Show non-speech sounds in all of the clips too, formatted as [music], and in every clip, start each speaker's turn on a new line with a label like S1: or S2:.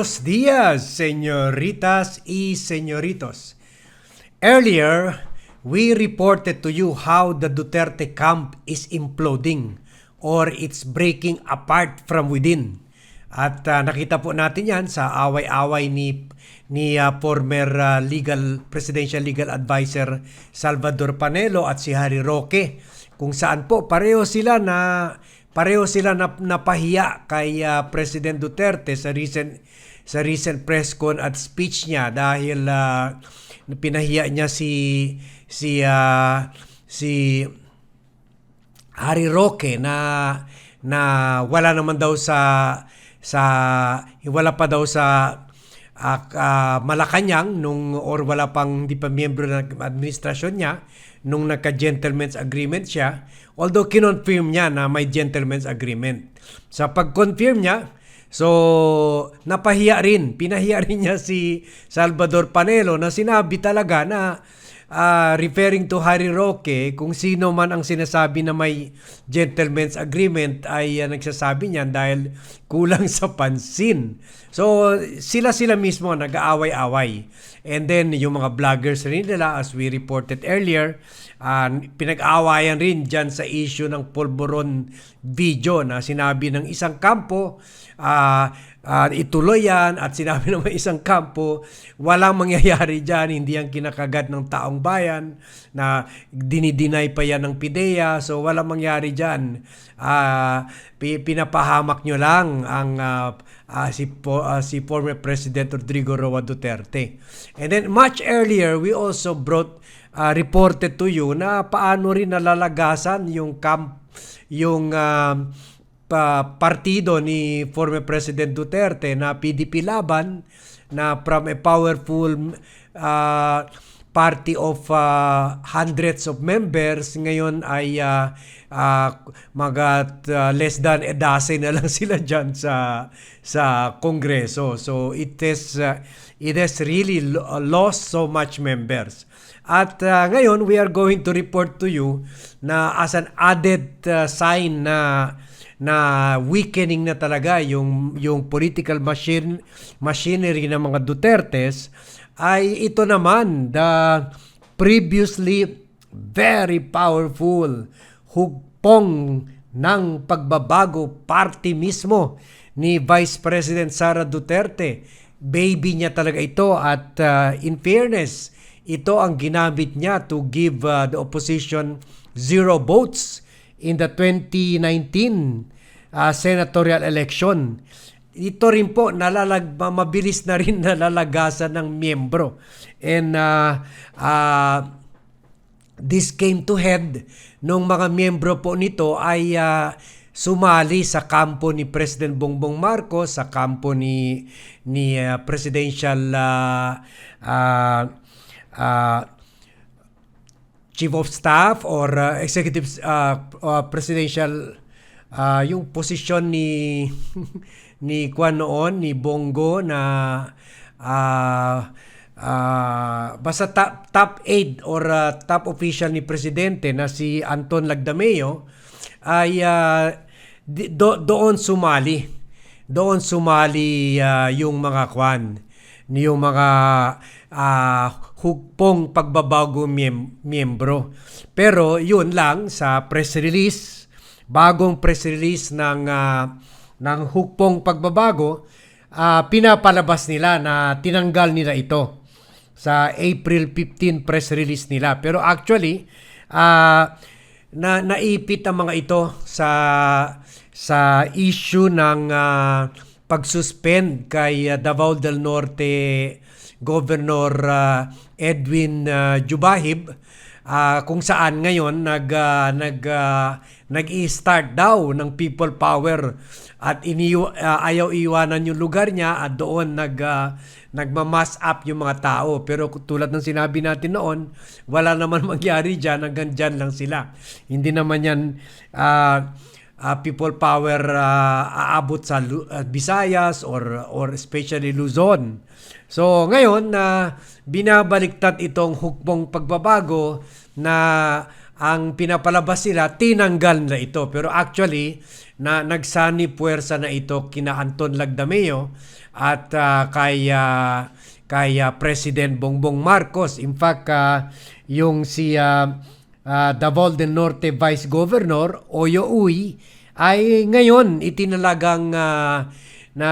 S1: Buenos dias, señoritas y señoritos. Earlier, we reported to you how the Duterte camp is imploding or it's breaking apart from within. At ah, nakita po natin yan sa away-away ni ni ah, former ah, legal presidential legal advisor Salvador Panelo at si Harry Roque kung saan po pareho sila na pareho sila na napahiya kay ah, President Duterte sa recent sa recent press con at speech niya dahil ah, pinahiya niya si si ah, si Harry Roque na na wala naman daw sa sa wala pa daw sa uh, uh, Malacanang nung or wala pang di pa miyembro ng administrasyon niya nung nagka-gentleman's agreement siya. Although kinonfirm niya na may gentleman's agreement. Sa pag-confirm niya so napahiya rin pinahiya [laughs] rin niya si Salvador Panelo na sinabi talaga na uh, referring to Harry Roque, kung sino man ang sinasabi na may gentleman's agreement ay uh, nagsasabi niyan dahil kulang [laughs] sa pansin. So sila-sila mismo nag-aaway-away. And then yung mga vloggers rin nila as we reported earlier, uh, pinag-aawayan rin dyan sa issue ng Polvoron video na sinabi ng isang kampo uh, uh, ituloy yan at sinabi [laughs] ng isang kampo, walang mangyayari dyan, hindi yan kinakagat ng taong bayan, na dinidinay pa yan ng PIDEA, so walang mangyari dyan. Uh, pinapahamak nyo lang ang uh, uh, si, po, uh, si former President Rodrigo Roa Duterte. And then much earlier, we also brought uh, reported to you na paano rin nalalagasan yung camp yung uh, pa partido ni former President Duterte na PDP Laban na from a powerful uh, party of uh, hundreds of members. Ngayon ay uh, uh, mga uh, less than a dozen na lang [laughs] sila diyan sa sa kongreso. So it is uh, it has really lost so much members. At uh, ngayon we are going to report to you na as an added uh, sign na na weakening na talaga yung yung political machine machinery ng mga Dutertes ay ito naman the previously very powerful hugpong ng pagbabago party mismo ni Vice President Sara Duterte. Baby niya talaga ito at uh, in fairness, ito ang ginamit niya to give uh, the opposition zero votes in the 2019 uh, senatorial election. Ito rin po nalalag mabilis na rin [laughs] nalalagasan ng miyembro. And uh, uh, this came to head nung mga miyembro po nito ay uh, sumali sa kampo ni President Bongbong Marcos, sa kampo ni ni uh, presidential uh, uh, uh, chief of staff or uh, executive uh, uh, presidential uh, yung posisyon ni [laughs] ni Kwan noon ni Bongo na uh, uh, basta top, top aide or uh, top official ni presidente na si Anton Lagdameo ay uh, do, doon sumali doon sumali uh, yung mga kwan yung mga uh, hugpong pagbabago miyem- miyembro. Pero yun lang sa press release, bagong press release ng uh, ng hugpong pagbabago, uh, pinapalabas nila na tinanggal nila ito sa April 15 press release nila. Pero actually, uh, na naipit ang mga ito sa sa issue ng uh, pag-suspend kay uh, Davao del Norte Governor uh, Edwin uh, Jubahib uh, kung saan ngayon nag uh, nag uh, nag-i-start daw ng people power at iniyo uh, ayaw iwanan yung lugar niya at doon nag uh, nagma-mass up yung mga tao pero tulad ng sinabi natin noon wala naman [laughs] mangyari diyan hanggang diyan lang sila hindi naman yan uh, uh, people power uh, aabot sa uh, Visayas or or especially Luzon. So ngayon na uh, binabaliktad itong hukbong pagbabago na ang pinapalabas nila, tinanggal na ito. Pero actually, na nagsani puwersa na ito kina Anton Lagdameo at ah, kay, ah, President Bongbong Marcos. In fact, ah, yung si ah, ah, Davao del Norte Vice Governor, Oyo Uy, ay ngayon itinalagang ah, na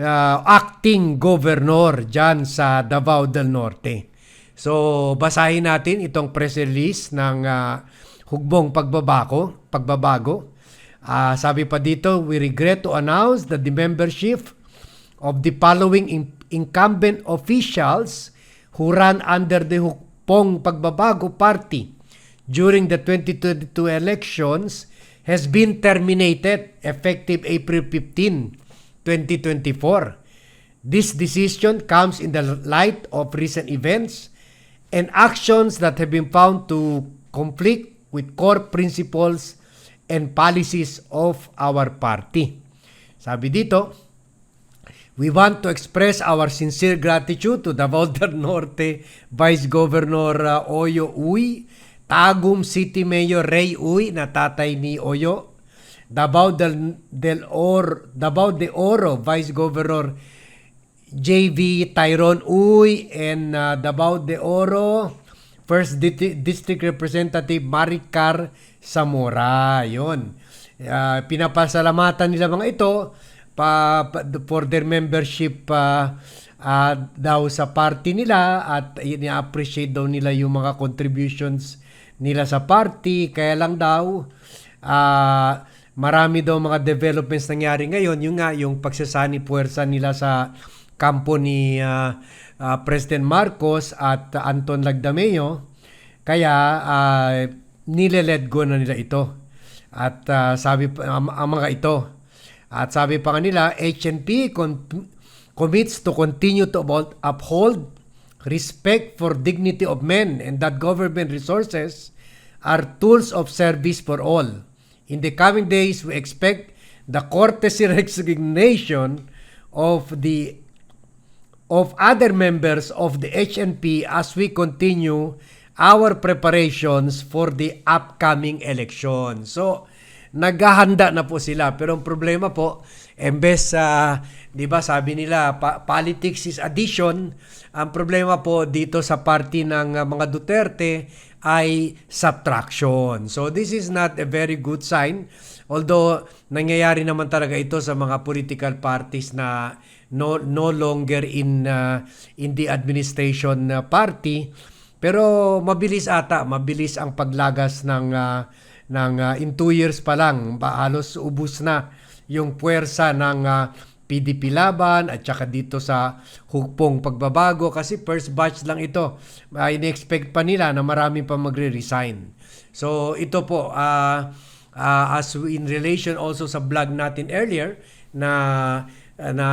S1: ah, acting governor dyan sa Davao del Norte. So, basahin natin itong press release ng ah, hugbong pagbabago, pagbabago. Ah, sabi pa dito, we regret to announce that the membership of the following in- incumbent officials who ran under the Hukpong Pagbabago Party during the 2022 elections has been terminated effective April 15, 2024. This decision comes in the light of recent events and actions that have been found to conflict with core principles and policies of our party. Sabi dito, We want to express our sincere gratitude to Davao del [laughs] Norte Vice Governor uh, Oyo Uy, Tagum City Mayor Ray Uy na tatay ni Oyo, Davao del, del Or, Davao de Oro Vice Governor JV Tyrone Uy and uh, Davao de Oro First Di- District Representative Maricar Zamora. Yun. Uh, pinapasalamatan nila mga ito pa, pa- for their membership uh, uh, daw sa party nila at ini-appreciate daw nila yung mga contributions nila sa party. Kaya lang daw ah, marami daw mga developments nangyari ngayon. Yung nga, yung pagsasani puwersa nila sa kampo ni ah, ah, President Marcos at Anton Lagdameo. Kaya uh, nile-let go na nila ito. At ah, sabi pa ang, mga ito. At sabi pa kanila, HNP commits to continue to uphold- respect for dignity of men and that government resources are tools of service for all. In the coming days, we expect the courtesy [laughs] resignation of the of other members of the HNP as we continue our preparations for the upcoming election. So, naghahanda na po sila. Pero ang problema po, embes sa, di ba sabi nila, pa- politics is addition. Ang problema po dito sa party ng uh, mga Duterte ay subtraction. So, this is not a very good sign. Although, nangyayari naman talaga ito sa mga political parties na no no longer in uh, in the administration uh, party pero mabilis ata mabilis ang paglagas ng uh, ng uh, in two years pa lang halos ubus na yung puwersa ng uh, PDP laban at saka dito sa hukpong pagbabago kasi first batch lang ito. Uh, in-expect pa nila na marami pa magre-resign. So ito po uh, uh, as in relation also sa vlog natin earlier na na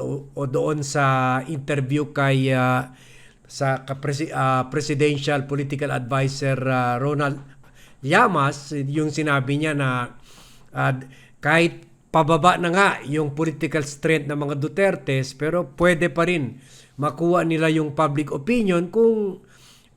S1: o, o doon sa interview kay uh, sa kapresi- uh, presidential political advisor uh, Ronald Llamas yung sinabi niya na uh, kahit pababa na nga yung political strength ng mga Dutertes pero pwede pa rin makuha nila yung public opinion kung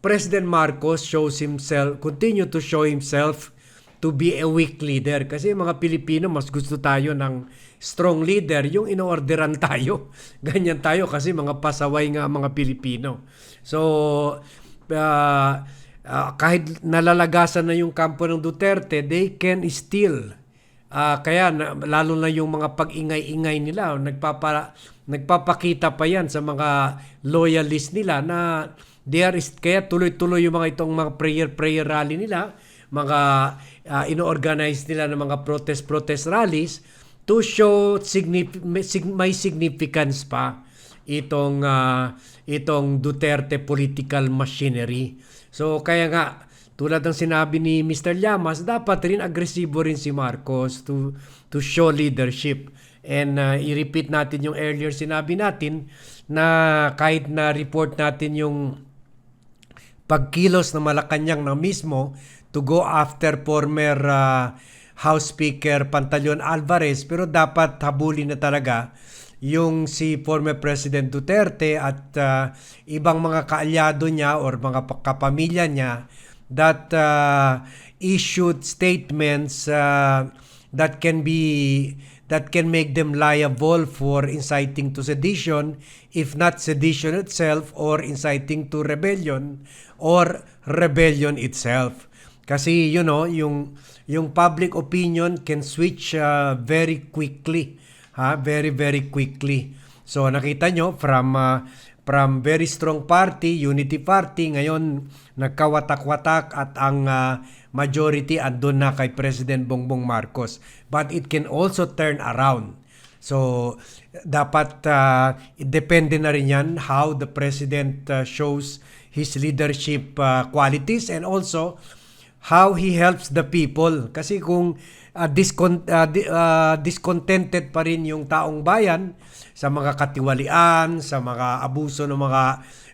S1: President Marcos shows himself continue to show himself to be a weak leader. Kasi mga Pilipino mas gusto tayo ng strong leader. Yung inoorderan [laughs] tayo. Ganyan tayo kasi mga pasaway nga mga Pilipino. So uh, uh, kahit nalalagasan na yung kampo ng Duterte they can still Ah, kaya na, lalo na yung mga pag-ingay-ingay nila, nagpapa nagpapakita pa 'yan sa mga loyalist nila na they are kaya tuloy-tuloy yung mga itong mga prayer prayer rally nila, mga uh, ino-organize nila ng mga protest protest rallies to show signif- may sig- may significance pa itong ah, itong Duterte political machinery. So kaya nga tulad ng sinabi ni Mr. Llamas, dapat rin agresibo rin si Marcos to to show leadership. And uh, i-repeat natin yung earlier sinabi natin na kahit na report natin yung pagkilos ng Malacanang na mismo to go after former uh, House Speaker Pantaleon Alvarez pero dapat habulin na talaga yung si former President Duterte at uh, ibang mga kaalyado niya or mga kapamilya niya that uh, issued statements uh, that can be that can make them liable for inciting to sedition if not sedition itself or inciting to rebellion or rebellion itself kasi you know yung yung public opinion can switch uh, very quickly ha? Very very quickly. So nakita nyo from uh, from very strong party unity party ngayon nagkawatak-watak at ang uh, majority andun na kay President Bongbong Marcos. But it can also turn around. So dapat uh, depende na rin yan how the president uh, shows his leadership uh, qualities and also how he helps the people. Kasi kung uh, discon- uh, di- uh, discontented pa rin yung taong bayan sa mga katiwalian, sa mga abuso ng mga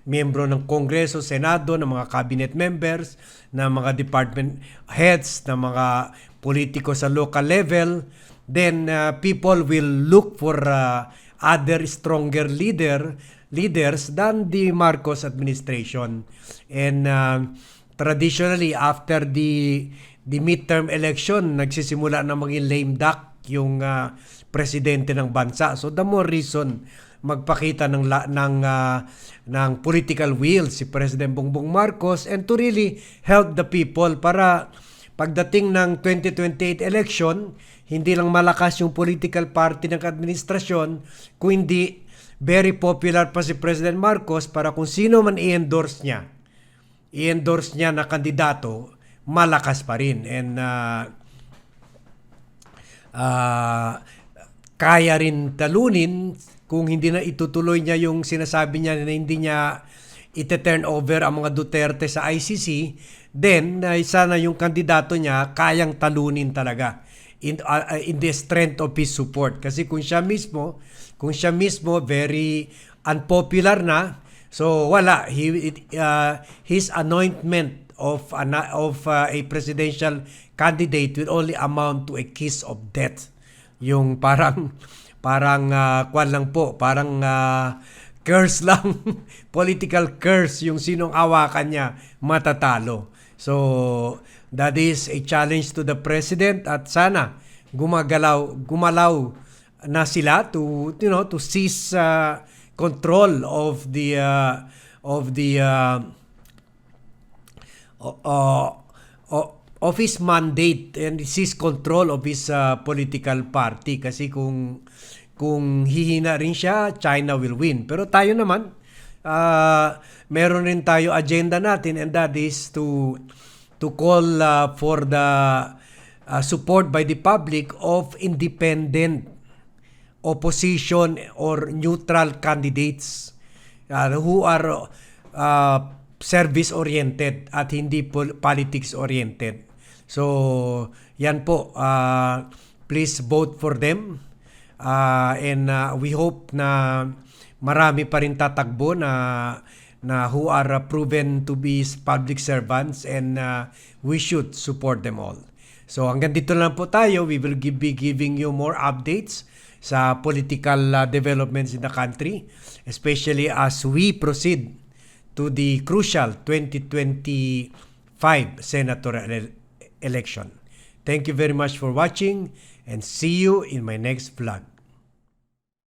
S1: miyembro ng Kongreso, Senado, ng mga cabinet members, ng mga department heads, ng mga politiko sa local level, then uh, people will look for uh, other stronger leader leaders than the Marcos administration. And uh, traditionally after the the midterm election nagsisimula na maging lame duck yung uh, presidente ng bansa. So the more reason magpakita ng ng uh, ng political will si President Bongbong Marcos and to really help the people para pagdating ng 2028 election hindi lang malakas yung political party ng administrasyon kung hindi very popular pa si President Marcos para kung sino man i-endorse niya i-endorse niya na kandidato malakas pa rin and uh, uh, kaya rin talunin kung hindi na itutuloy niya yung sinasabi niya na hindi niya ite-turn over ang mga Duterte sa ICC, then uh, sana yung kandidato niya kayang talunin talaga in, uh, in the strength of his support. Kasi kung siya mismo, kung siya mismo very unpopular na, so wala, he, uh, his anointment of, ana- of uh, a presidential candidate will only amount to a kiss of death. Yung parang [laughs] parang uh, kwan lang po, parang uh, curse [laughs] lang, political curse yung sinong awakan niya matatalo. So that is a challenge to the president at sana gumagalaw gumalaw na sila to you know to seize uh, control of the uh, of the uh, uh, of his mandate and seize control of his uh, political party kasi kung kung hihina rin siya, China will win. Pero tayo naman, uh, meron rin tayo agenda natin and that is to to call uh, for the uh, support by the public of independent opposition or neutral candidates uh, who are uh, service oriented at hindi pol- politics oriented. So, yan po. Uh, please vote for them. Uh, and uh, we hope na marami pa rin tatakbo na na who are uh, proven to be public servants and uh, we should support them all. So hanggang dito lang po tayo. We will be giving you more updates sa political uh, developments in the country, especially as we proceed to the crucial 2025 senatorial ele- election. Thank you very much for watching and see you in my next vlog.